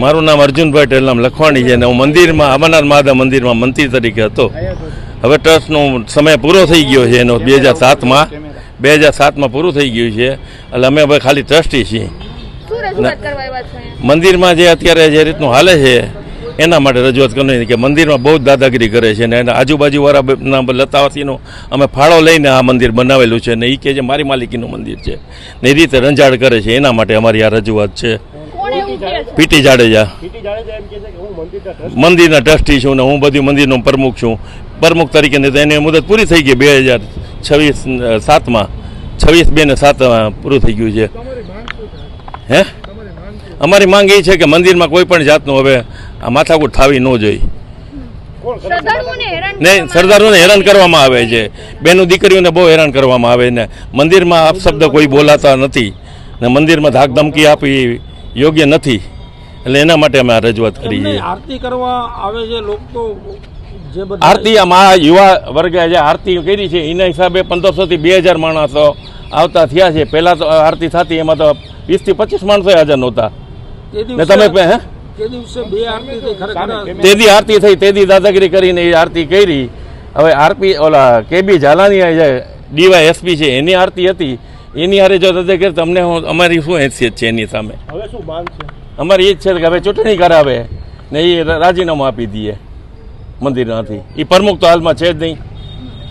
મારું નામ અર્જુનભાઈ ટેલનામ લખવાણી છે અને હું મંદિરમાં અમરનાથ મહાદેવ મંદિરમાં મંત્રી તરીકે હતો. હવે ટ્રસ્ટનો સમય પૂરો થઈ ગયો છે એનો બે હજાર સાતમાં. બે હજાર સાતમાં પૂરું થઈ ગયું છે એટલે અમે હવે ખાલી ટ્રસ્ટી છીએ? મંદિરમાં જે અત્યારે જે રીતનું હાલે છે એના માટે રજૂઆત કરવાની કે મંદિરમાં બહુ જ દાદાગીરી કરે છે ને એના આજુબાજુવાળા લતાવતીનો અમે ફાળો લઈને આ મંદિર બનાવેલું છે ને એ કે જે મારી માલિકીનું મંદિર છે. ને એ રીતે રંજાડ કરે છે એના માટે અમારી આ રજૂઆત છે. પીટી જાડેજા. પીટી જાડેજા એમ કહે છે કે હું મંદિરના ટ્રસ્ટ છું ને હું બધી મંદિરનો પ્રમુખ છું. પ્રમુખ તરીકે એની મુદત પૂરી થઈ ગઈ બે હજાર છવ્વીસ સાતમાં. છવ્વીસ બે ને સાતમાં પૂરું થઈ ગયું છે. હે? અમારી માંગ એ છે કે મંદિરમાં કોઈ પણ જાતનું હવે આ માથાકૂટ થાવી ન જોઈએ. કોણ કરે? છે? શ્રદ્ધાળુઓને હેરાન ને કરવામાં સરદારોને હેરાન કરવામાં આવે છે. બેનું દીકરીઓને બહુ હેરાન કરવામાં આવે ને. મંદિરમાં અપશબ્દ કોઈ બોલાતા નથી ને મંદિરમાં ધાક ધમકી આપી યોગ્ય નથી. એટલે એના માટે અમે આ રજૂઆત કરી છે. આરતી કરવા આવે છે લોકો તો આરતી આમાં આ યુવા વર્ગે જે આરતી કરી છે એના હિસાબે પંદરસોથી બે હજાર માણસો આવતા થયા છે. પહેલા તો આરતી થતી એમાં તો વીસથી પચીસ માણસો હાજર નહોતા. તે ને તમે હે? તેદી આરતી થઈ તેદી દાદાગીરી કરીને એ આરતી કરી. હવે આરપી ઓલા કેબી ઝાલાની જે ડીવાય એસપી છે એની આરતી હતી. એની હારે જો દાદાગીરી તમને હું અમારી શું હેસિયત છે એની સામે? હવે શું માંગ છે? અમારી એ જ છે કે હવે ચૂંટણી કરાવે ને એ રાજીનામું આપી દઈએ મંદિરમાંથી એ પ્રમુખ તો હાલમાં છે જ નહીં.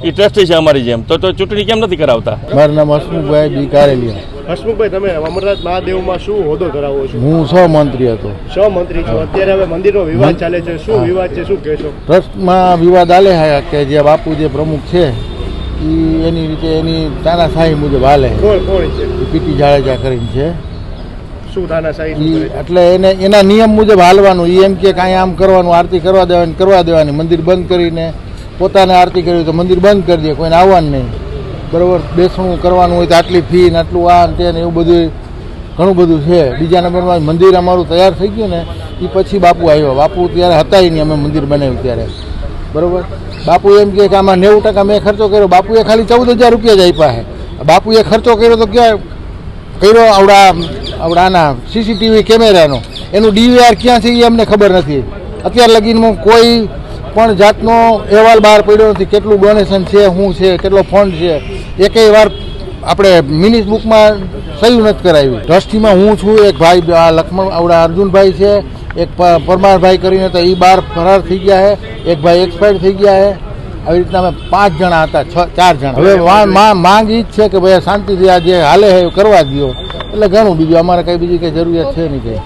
એ ટ્રસ્ટી છે અમારી જેમ. તો તો ચૂંટણી કેમ નથી કરાવતા? મારું નામ હસમુખભાઈ બી કારેલિયા હસમુખભાઈ તમે અમરનાથ મહાદેવમાં શું હોદ્દો ધરાવો છો? હું સહમંત્રી હતો. સહમંત્રી છો. અત્યારે હવે મંદિરનો વિવાદ ચાલે છે. શું વિવાદ છે? શું કહેશો? ટ્રસ્ટમાં વિવાદ આલે છે કે જે બાપુ જે પ્રમુખ છે એ એની રીતે એની તાનાશાહી મુજબ હાલે. પીટી જાડેજા કરીને છે? એટલે એને એના નિયમ મુજબ હાલવાનું. એ એમ કે કાંઈ આમ કરવાનું આરતી કરવા દેવાની કરવા દેવાની. મંદિર બંધ કરીને પોતાને આરતી કરવી તો મંદિર બંધ કરી દે કોઈને આવવાનું નહીં. બરાબર? બેસણું કરવાનું હોય તો આટલી ફી ને આટલું આ તે ને એવું બધું ઘણું બધું છે. બીજા નંબરમાં મંદિર અમારું તૈયાર થઈ ગયું ને એ પછી બાપુ આવ્યો. બાપુ ત્યારે હતા નહીં અમે મંદિર બનાવ્યું ત્યારે. બરોબર? બાપુ એમ કે આમાં નેવું ટકા મેં ખર્ચો કર્યો. બાપુએ ખાલી ચૌદ હજાર રૂપિયા જ આપ્યા છે. બાપુએ ખર્ચો કર્યો તો ક્યાં કર્યો આવડા, આવડાના સીસીટીવી કેમેરાનો? એનું ડીવીઆર ક્યાં છે એ અમને ખબર નથી. અત્યાર લગીનમાં કોઈ પણ જાતનો અહેવાલ બહાર પડ્યો નથી. કેટલું ડોનેશન છે, શું છે, કેટલો ફંડ છે. એકેય વાર આપણે મિનિટ બુકમાં સહી નથી કરાવી ટ્રસ્ટીમાં હું છું એક ભાઈ આ લક્ષ્મણ આવડા અર્જુનભાઈ છે એક પરમારભાઈ કરીને તો એ બાર ફરાર થઈ ગયા છે એક ભાઈ એક્સપાયર થઈ ગયા છે. આવી રીતના અમે પાંચ જણા હતા છ ચાર જણા. હવે માંગ ઈ જ છે કે ભાઈ શાંતિથી આ જે હાલે છે એ કરવા દો એટલે ઘણું બીજું અમારે કઈ બીજી કઈ જરૂરિયાત છે નહીં કઈ